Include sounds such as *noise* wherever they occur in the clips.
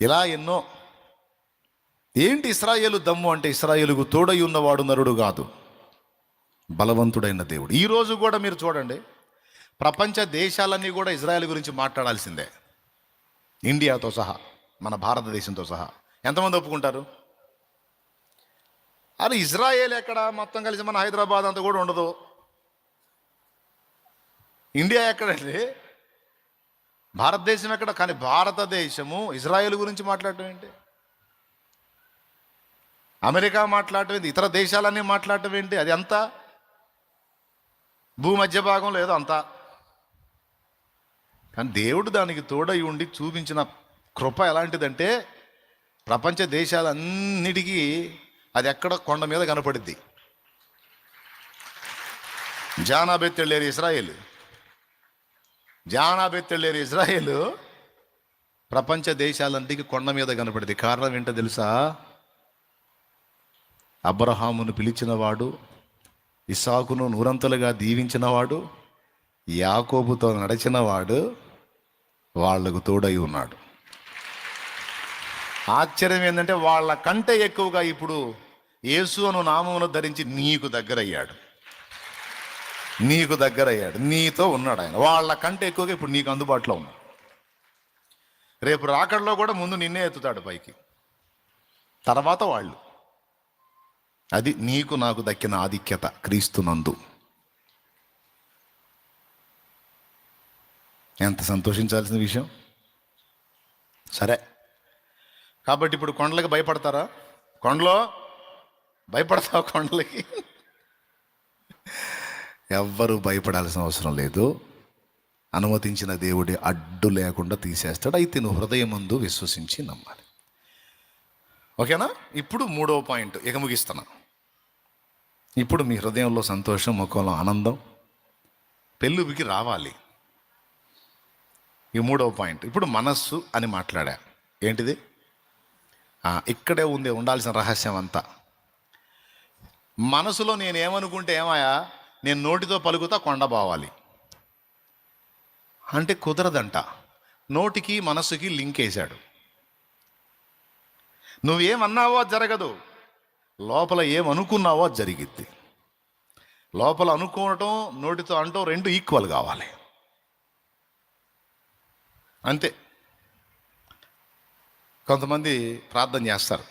ఇలా ఎన్నో? ఏంటి ఇస్రాయేలు దమ్ము అంటే ఇస్రాయేలుకు తోడై ఉన్నవాడు నరుడు కాదు. బలవంతుడైన దేవుడు. ఈరోజు కూడా మీరు చూడండి ప్రపంచ దేశాలన్నీ కూడా ఇజ్రాయెల్ గురించి మాట్లాడాల్సిందే. ఇండియాతో సహా మన భారతదేశంతో సహా. ఎంతమంది ఒప్పుకుంటారు? అది ఇజ్రాయేల్ ఎక్కడ? మొత్తం కలిసి మన హైదరాబాద్ అంతా కూడా ఉండదు. ఇండియా ఎక్కడండి? భారతదేశం ఎక్కడ? కానీ భారతదేశము ఇజ్రాయెల్ గురించి మాట్లాడటం ఏంటి? అమెరికా మాట్లాడటం ఏంటి? ఇతర దేశాలన్నీ మాట్లాడటం ఏంటి? అది ఎంత భూమధ్య భాగం లేదు అంతా? కానీ దేవుడు దానికి తోడై ఉండి చూపించిన కృప ఎలాంటిదంటే ప్రపంచ దేశాలన్నిటికీ అది ఎక్కడ కొండ మీద కనపడిద్ది. జానాబెత్తెళ్ళేరు ఇస్రాయేల్ జానాబెత్తెళ్ళేరు ఇజ్రాయేల్ ప్రపంచ దేశాలన్నిటికీ కొండ మీద కనపడింది. కారణం ఏంటో తెలుసా? అబ్రహామును పిలిచినవాడు ఇసాకును నూరంతలుగా దీవించినవాడు యాకోబుతో నడిచినవాడు వాళ్ళకు తోడై ఉన్నాడు. ఆశ్చర్యం ఏంటంటే వాళ్ళ కంటే ఎక్కువగా ఇప్పుడు యేసు అను నామమును ధరించి నీకు దగ్గరయ్యాడు. నీకు దగ్గర అయ్యాడు నీతో ఉన్నాడు ఆయన. వాళ్ళ కంటే ఎక్కువగా ఇప్పుడు నీకు అందుబాటులో ఉన్నాడు. రేపు రాకడలో కూడా ముందు నిన్నే ఎత్తుతాడు పైకి. తర్వాత వాళ్ళు. అది నీకు నాకు దక్కిన ఆధిక్యత క్రీస్తునందు. ఎంత సంతోషించాల్సిన విషయం? సరే. కాబట్టి ఇప్పుడు కొండలకి భయపడతారా? కొండలో భయపడతావు కొండలకి? ఎవ్వరూ భయపడాల్సిన అవసరం లేదు. అనుమతించిన దేవుడి అడ్డు లేకుండా తీసేస్తాడు. అయితే నువ్వు హృదయం ముందు విశ్వసించి నమ్మాలి. ఓకేనా? ఇప్పుడు మూడవ పాయింట్. ఇక ముగిస్తున్నా. ఇప్పుడు మీ హృదయంలో సంతోషం ముఖంలో ఆనందం పెళ్ళుబికి రావాలి. ఈ మూడవ పాయింట్. ఇప్పుడు మనస్సు అని మాట్లాడా. ఏంటిది? ఇక్కడే ఉంది ఉండాల్సిన రహస్యం అంతా మనసులో నేను ఏమనుకుంటే ఏమాయా నేను నోటితో పలుకుతా కొండ బావాలి. అంటే కుదరదంట. నోటికి మనసుకి లింక్ వేశాడు. నువ్వేమన్నావో అది జరగదు. లోపల ఏమనుకున్నావో అది జరిగిద్ది. లోపల అనుకోవటం నోటితో అంటూ రెండు ఈక్వల్ కావాలి. అంతే. కొంతమంది ప్రార్థన చేస్తారు.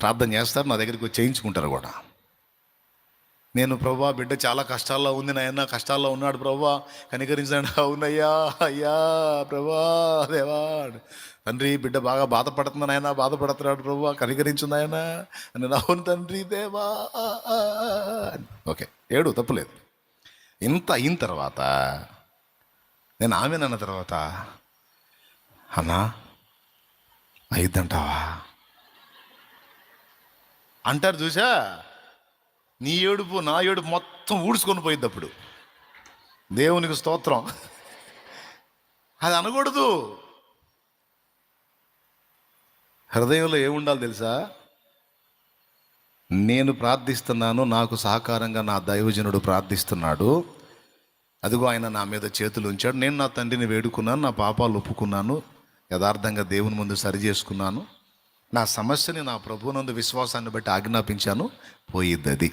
ప్రార్థన చేస్తారు నా దగ్గరికి చేయించుకుంటారు కూడా. నేను ప్రభా బిడ్డ చాలా కష్టాల్లో ఉంది నాయన కష్టాల్లో ఉన్నాడు ప్రభా. కనికరించాడు. *laughs* అవునయ్యా అయ్యా ప్రభా దేవా. తండ్రి బిడ్డ బాగా బాధపడుతుంది నాయన బాధపడుతున్నాడు ప్రభా. కనికరించు నాయన. నేను అవును తండ్రి దేవా. ఓకే ఏడు తప్పులేదు ఇంత అయిన తర్వాత నేను ఆమెనన్న తర్వాత అన్నా అయిద్దంటావా? అంటారు చూసా నీ ఏడుపు నా ఏడుపు మొత్తం ఊడ్చుకొని పోయింది అప్పుడు. దేవునికి స్తోత్రం. అది అనకూడదు. హృదయంలో ఏముండాలి తెలుసా? నేను ప్రార్థిస్తున్నాను నాకు సహకారంగా నా దైవజనుడు ప్రార్థిస్తున్నాడు. అదిగో ఆయన నా మీద చేతులు ఉంచాడు. నేను నా తండ్రిని వేడుకున్నాను నా పాపాలు ఒప్పుకున్నాను యథార్థంగా దేవుని ముందు సరి చేసుకున్నాను. నా సమస్యని నా ప్రభువునందు విశ్వాసాన్ని బట్టి ఆజ్ఞాపించాను. పోయిద్ది అది